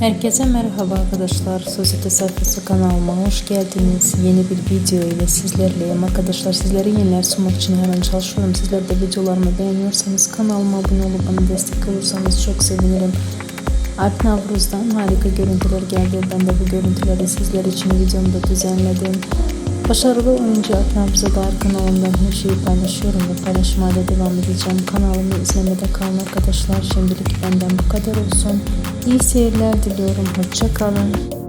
Herkese merhaba arkadaşlar. Sosyete sayfası kanalıma hoş geldiniz. Yeni bir video ile sizlerleyim. Arkadaşlar sizlere yeniler sunmak için hemen çalışıyorum. Sizler de videolarımı beğeniyorsanız kanalıma abone olup bana destek olursanız çok sevinirim. Alp Navruz'dan harika görüntüler geldi. Ben de bu görüntüleri sizler için videomda düzenledim. Başarılı oyuncu Alp Navruz'a dair kanalımdan her şeyi paylaşıyorum ve paylaşmaya da devam edeceğim. Kanalımı izlemede kalın arkadaşlar. Şimdilik benden bu kadar olsun. İyi seyirler diliyorum. Hoşça kalın.